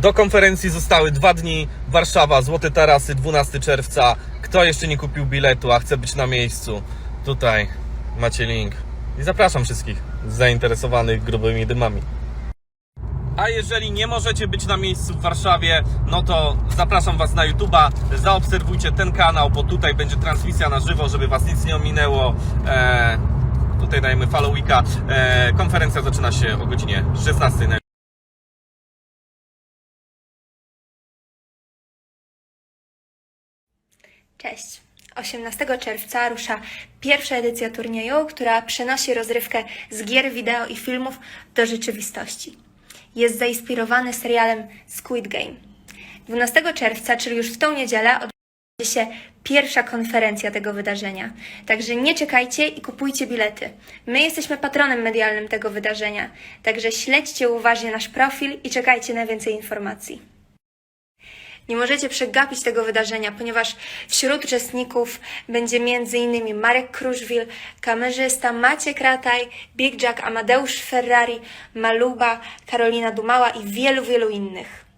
Do konferencji zostały dwa dni. Warszawa, Złote Tarasy, 12 czerwca. Kto jeszcze nie kupił biletu, a chce być na miejscu, tutaj macie link. I zapraszam wszystkich zainteresowanych grubymi dymami. A jeżeli nie możecie być na miejscu w Warszawie, no to zapraszam Was na YouTube'a. Zaobserwujcie ten kanał, bo tutaj będzie transmisja na żywo, żeby Was nic nie ominęło. Eee, tutaj dajemy follow weeka. Eee, konferencja zaczyna się o godzinie 16 na Cześć. 18 czerwca rusza pierwsza edycja turnieju, która przenosi rozrywkę z gier wideo i filmów do rzeczywistości. Jest zainspirowany serialem Squid Game. 12 czerwca, czyli już w tą niedzielę, odbędzie się pierwsza konferencja tego wydarzenia. Także nie czekajcie i kupujcie bilety. My jesteśmy patronem medialnym tego wydarzenia, także śledźcie uważnie nasz profil i czekajcie na więcej informacji. Nie możecie przegapić tego wydarzenia, ponieważ wśród uczestników będzie m.in. Marek Kruszwil, kamerzysta Maciek Rataj, Big Jack Amadeusz Ferrari, Maluba, Karolina Dumała i wielu, wielu innych.